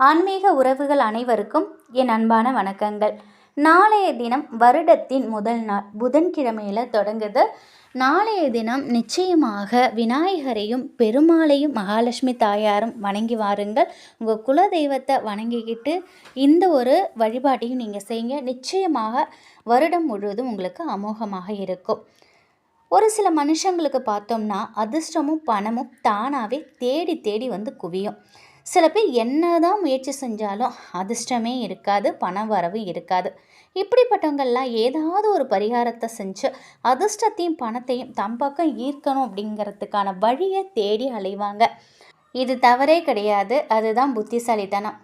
ஆன்மீக உறவுகள் அனைவருக்கும் என் அன்பான வணக்கங்கள். நாளைய தினம் வருடத்தின் முதல் நாள் புதன்கிழமையில் தொடங்குது. நாளைய தினம் நிச்சயமாக விநாயகரையும் பெருமாளையும் மகாலட்சுமி தாயாரும் வணங்கி வாருங்கள். உங்கள் குல தெய்வத்தை வணங்கிக்கிட்டு இந்த ஒரு வழிபாட்டையும் நீங்கள் செய்யுங்க. நிச்சயமாக வருடம் முழுவதும் உங்களுக்கு அமோகமாக இருக்கும். ஒரு சில மனுஷங்களுக்கு பார்த்தோம்னா அதிர்ஷ்டமும் பணமும் தானாகவே தேடி தேடி வந்து குவியும். சில பேர் என்ன தான் முயற்சி செஞ்சாலும் அதிர்ஷ்டமே இருக்காது பண வரவு இருக்காது. இப்படிப்பட்டவங்கள்லாம் ஏதாவது ஒரு பரிகாரத்தை செஞ்சு அதிர்ஷ்டத்தையும் பணத்தையும் தம் பக்கம் ஈர்க்கணும் அப்படிங்கிறதுக்கான வழியை தேடி அலைவாங்க. இது தவறே கிடையாது. அதுதான் புத்திசாலித்தனம்.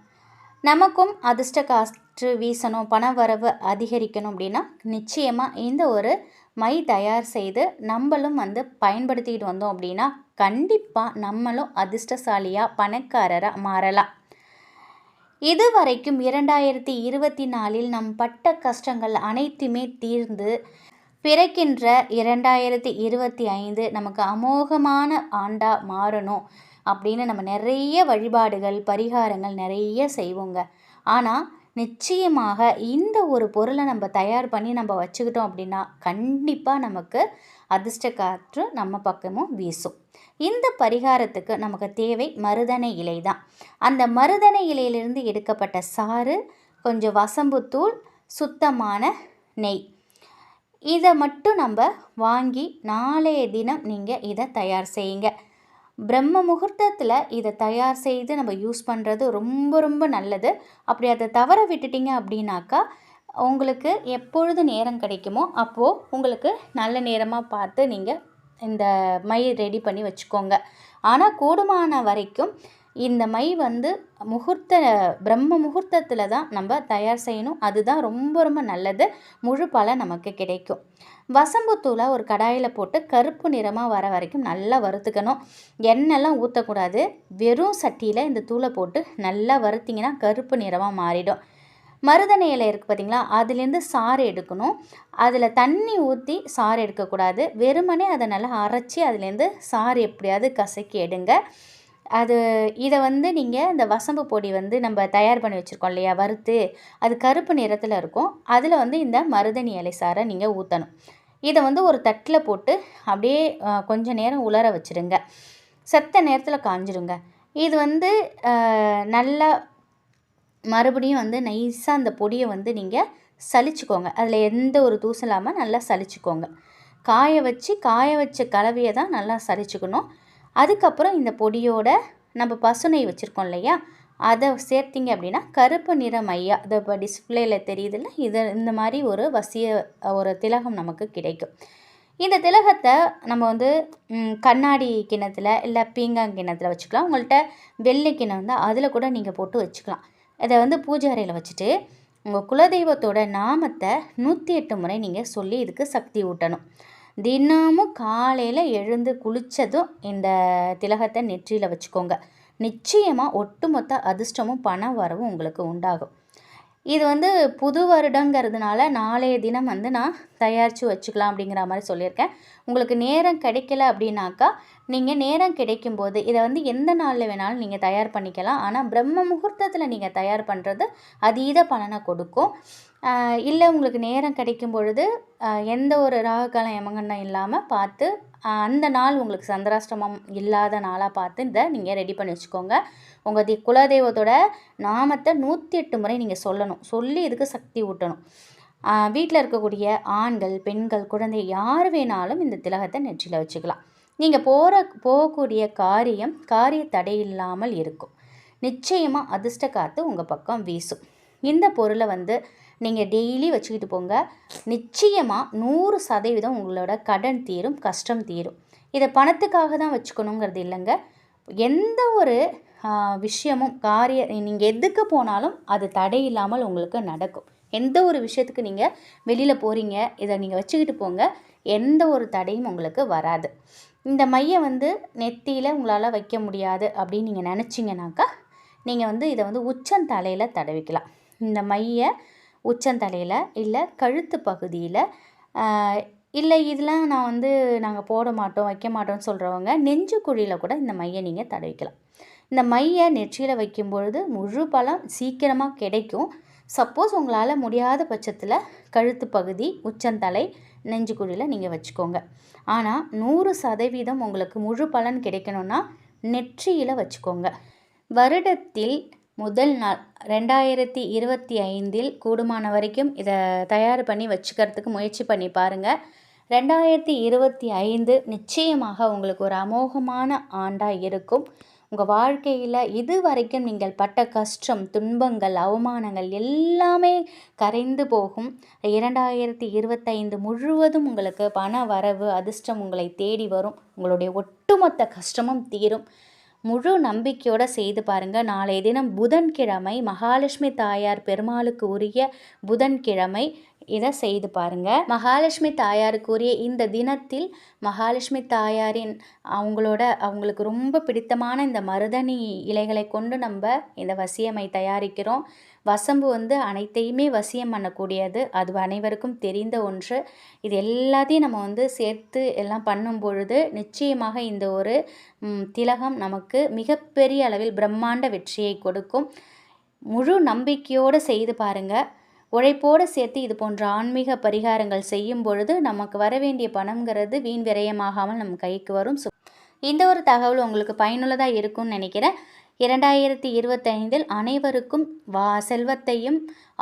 நமக்கும் அதிர்ஷ்ட காற்று வீசணும் பண வரவு அதிகரிக்கணும் அப்படின்னா நிச்சயமாக இந்த ஒரு மை தயார் செய்து நம்மளும் வந்து பயன்படுத்திக்கிட்டு வந்தோம் அப்படின்னா கண்டிப்பாக நம்மளும் அதிர்ஷ்டசாலியாக பணக்காரராக மாறலாம். இது வரைக்கும் இரண்டாயிரத்தி இருபத்தி நாலில் நம் பட்ட கஷ்டங்கள் அனைத்துமே தீர்ந்து பிறக்கின்ற இரண்டாயிரத்தி இருபத்தி ஐந்து நமக்கு அமோகமான ஆண்டாக மாறணும் அப்படின்னு நம்ம நிறைய வழிபாடுகள் பரிகாரங்கள் நிறைய செய்வோங்க. ஆனால் நிச்சயமாக இந்த ஒரு பொருளை நம்ம தயார் பண்ணி நம்ம வச்சுக்கிட்டோம் அப்படின்னா கண்டிப்பாக நமக்கு அதிர்ஷ்ட காற்று நம்ம பக்கமும் வீசும். இந்த பரிகாரத்துக்கு நமக்கு தேவை மருதனை இலை தான் அந்த மருதனை இலையிலிருந்து எடுக்கப்பட்ட சாறு கொஞ்சம் வசம்புத்தூள் சுத்தமான நெய். இதை மட்டும் நம்ம வாங்கி நாளைய தினம் நீங்கள் இதை தயார் செய்யுங்க. பிரம்ம முகூர்த்தத்தில் இதை தயார் செய்து நம்ம யூஸ் பண்ணுறது ரொம்ப ரொம்ப நல்லது. அப்படி அதை தவற விட்டுட்டிங்க அப்படின்னாக்கா உங்களுக்கு எப்பொழுது நேரம் கிடைக்குமோ அப்போது உங்களுக்கு நல்ல நேரமாக பார்த்து நீங்கள் இந்த மை ரெடி பண்ணி வச்சுக்கோங்க. ஆனால் கூடுமான வரைக்கும் இந்த மை வந்து முகூர்த்த பிரம்ம முகூர்த்தத்தில் தான் நம்ம தயார் செய்யணும். அதுதான் ரொம்ப ரொம்ப நல்லது. முழு பழம் நமக்கு கிடைக்கும். வசம்புத்தூளை ஒரு கடாயில் போட்டு கருப்பு நிறமாக வர வரைக்கும் நல்லா வறுத்துக்கணும். எண்ணெய்லாம் ஊற்றக்கூடாது வெறும் சட்டியில் இந்த தூளை போட்டு நல்லா வறுத்திங்கன்னா கருப்பு நிறமாக மாறிடும். மருதனை இலை இருக்குது பார்த்திங்களா அதுலேருந்து சாறு எடுக்கணும். அதில் தண்ணி ஊற்றி சாறு எடுக்கக்கூடாது. வெறுமனே அதை நல்லா அரைச்சி அதுலேருந்து சாறு எப்படியாவது கசக்கி எடுங்க. அது இதை வந்து நீங்கள் இந்த வசம்பு பொடி வந்து நம்ம தயார் பண்ணி வச்சுருக்கோம் இல்லையா? வறுத்து. அது கருப்பு நிறத்தில் இருக்கும். அதில் வந்து இந்த மருதணி இலை சாரை நீங்கள் ஊற்றணும் இதை வந்து ஒரு தட்டில் போட்டு அப்படியே கொஞ்ச நேரம் உலர வச்சுருங்க. செத்த நேரத்தில் காஞ்சிருங்க. இது வந்து நல்லா மறுபடியும் வந்து நைஸாக அந்த பொடியை வந்து நீங்கள் சலிச்சுக்கோங்க அதில் எந்த ஒரு தூசம் இல்லாமல் நல்லா சலிச்சுக்கோங்க காய வச்சு காய வச்ச கலவையை தான் நல்லா சலிச்சுக்கணும் அதுக்கப்புறம் இந்த பொடியோட நம்ம பசுனை வச்சுருக்கோம் இல்லையா? அதை சேர்த்திங்க அப்படின்னா கருப்பு நிற மையா அதை இப்போ டிஸ்பிளேயில் தெரியுதுல்ல இது இந்த மாதிரி ஒரு வசிய ஒரு திலகம் நமக்கு கிடைக்கும். இந்த திலகத்தை நம்ம வந்து கண்ணாடி கிணத்துல இல்லை பீங்காங் கிணத்துல வச்சுக்கலாம். உங்கள்கிட்ட வெள்ளை கிணம் இருந்தால் அதில் கூட நீங்கள் போட்டு வச்சுக்கலாம். இதை வந்து பூஜை அறையில் வச்சுட்டு உங்கள் குலதெய்வத்தோட நாமத்தை நூற்றி எட்டு முறை நீங்கள் சொல்லி இதுக்கு சக்தி ஊட்டணும். தினமும் காலையில் எழுந்து குளித்ததும் இந்த திலகத்தை நெற்றியில் வச்சுக்கோங்க. நிச்சயமாக ஒட்டுமொத்த அதிர்ஷ்டமும் பண வரவும் உங்களுக்கு உண்டாகும். இது வந்து புது வருடங்கிறதுனால நாளைய தினம் வந்து நான் தயாரித்து வச்சுக்கலாம் அப்படிங்கிற மாதிரி சொல்லியிருக்கேன். உங்களுக்கு நேரம் கிடைக்கல அப்படின்னாக்கா நீங்கள் நேரம் கிடைக்கும்போது இதை வந்து எந்த நாளில் வேணாலும் நீங்கள் தயார் பண்ணிக்கலாம். ஆனால் பிரம்ம முகூர்த்தத்தில் நீங்கள் தயார் பண்ணுறது அதீத பலனை கொடுக்கும். இல்லை உங்களுக்கு நேரம் கிடைக்கும் பொழுது எந்த ஒரு ராகுகாலம் எமங்கண்ணம் இல்லாமல் பார்த்து அந்த நாள் உங்களுக்கு சந்திராஷ்டமம் இல்லாத நாளாக பார்த்து இதை நீங்கள் ரெடி பண்ணி வச்சுக்கோங்க. உங்கள் தி குலதெய்வத்தோட நாமத்தை நூற்றி எட்டு முறை நீங்கள் சொல்லணும். சொல்லி இதுக்கு சக்தி ஊட்டணும். வீட்டில் இருக்கக்கூடிய ஆண்கள் பெண்கள் குழந்தை யார் வேணாலும் இந்த திலகத்தை நெற்றியில் வச்சுக்கலாம். நீங்கள் போகிற போகக்கூடிய காரியம் காரிய தடை இல்லாமல் இருக்கும். நிச்சயமாக அதிர்ஷ்ட காற்று உங்கள் பக்கம் வீசும். இந்த பொருளை வந்து நீங்கள் டெய்லி வச்சுக்கிட்டு போங்க. நிச்சயமாக நூறு சதவீதம் உங்களோட கடன் தீரும் கஷ்டம் தீரும். இதை பணத்துக்காக தான் வச்சுக்கணுங்கிறது இல்லைங்க. எந்த ஒரு விஷயமும் காரிய நீங்கள் எதுக்கு போனாலும் அது தடை இல்லாமல் உங்களுக்கு நடக்கும். எந்த ஒரு விஷயத்துக்கு நீங்கள் வெளியில் போகிறீங்க இதை நீங்கள் வச்சுக்கிட்டு போங்க. எந்த ஒரு தடையும் உங்களுக்கு வராது. இந்த மையை வந்து நெத்தியில் உங்களால் வைக்க முடியாது அப்படின்னு நீங்கள் நினச்சிங்கனாக்கா நீங்கள் வந்து இதை வந்து உச்சந்தலையில் தடவிக்கலாம். இந்த மையை உச்சந்தலையில் இல்லை கழுத்து பகுதியில் இல்லை இதெல்லாம் நான் வந்து நாங்கள் போட மாட்டோம் வைக்க மாட்டோம்னு சொல்கிறவங்க நெஞ்சு குழியில் கூட இந்த மையை நீங்கள் தடவிக்கலாம். இந்த மையை நெற்றியில் வைக்கும் பொழுது முழு பலம் சீக்கிரமாக கிடைக்கும். சப்போஸ் உங்களால் முடியாத பட்சத்தில் கழுத்து பகுதி உச்சந்தலை நெஞ்சு குழியில் நீங்கள் வச்சுக்கோங்க. ஆனால் நூறு சதவீதம் உங்களுக்கு முழு பலன் கிடைக்கணும்னா நெற்றியில் வச்சுக்கோங்க. வருடத்தில் முதல் நாள் ரெண்டாயிரத்தி இருபத்தி ஐந்தில் கூடுமான வரைக்கும் இதை தயார் பண்ணி வச்சுக்கிறதுக்கு முயற்சி பண்ணி பாருங்கள் ரெண்டாயிரத்தி இருபத்தி ஐந்து நிச்சயமாக உங்களுக்கு ஒரு அமோகமான ஆண்டாக இருக்கும். உங்கள் வாழ்க்கையில் இது வரைக்கும் நீங்கள் பட்ட கஷ்டம் துன்பங்கள் அவமானங்கள் எல்லாமே கரைந்து போகும். இரண்டாயிரத்தி இருபத்தைந்து முழுவதும் உங்களுக்கு பண வரவு அதிர்ஷ்டம் உங்களை தேடி வரும். உங்களுடைய ஒட்டுமொத்த கஷ்டமும் தீரும். முழு நம்பிக்கையோடு செய்து பாருங்கள் நாளைய தினம் புதன்கிழமை மகாலட்சுமி தாயார் பெருமாளுக்கு உரிய புதன்கிழமை இதை செய்து பாருங்கள் மகாலட்சுமி தாயாருக்குரிய இந்த தினத்தில் மகாலட்சுமி தாயாரின் அவங்களோட அவங்களுக்கு ரொம்ப பிடித்தமான இந்த மருதணி இலைகளை கொண்டு நம்ம இந்த வசியமை தயாரிக்கிறோம். வசம்பு வந்து அனைத்தையுமே வசியம் பண்ணக்கூடியது. அது அனைவருக்கும் தெரிந்த ஒன்று. இது எல்லாத்தையும் நம்ம வந்து சேர்த்து எல்லாம் பண்ணும் பொழுது நிச்சயமாக இந்த ஒரு திலகம் நமக்கு மிகப்பெரிய அளவில் பிரம்மாண்ட வெற்றியை கொடுக்கும். முழு நம்பிக்கையோடு செய்து பாருங்கள் உழைப்போடு சேர்த்து இது போன்ற ஆன்மீக பரிகாரங்கள் செய்யும் பொழுது நமக்கு வர வேண்டிய வீண் விரயமாகாமல் நம் கைக்கு வரும். ஸோ இந்த ஒரு தகவல் உங்களுக்கு பயனுள்ளதாக இருக்கும்னு நினைக்கிறேன். இரண்டாயிரத்தி இருபத்தைந்தில் அனைவருக்கும் வா செல்வத்தையும்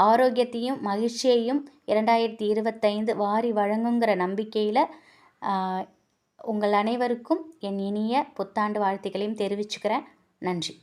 ஆரோக்கியத்தையும் மகிழ்ச்சியையும் இரண்டாயிரத்தி இருபத்தைந்து வாரி வழங்குங்கிற நம்பிக்கையில் உங்கள் அனைவருக்கும் என் இனிய புத்தாண்டு வாழ்த்துக்களையும் தெரிவிச்சுக்கிறேன். நன்றி.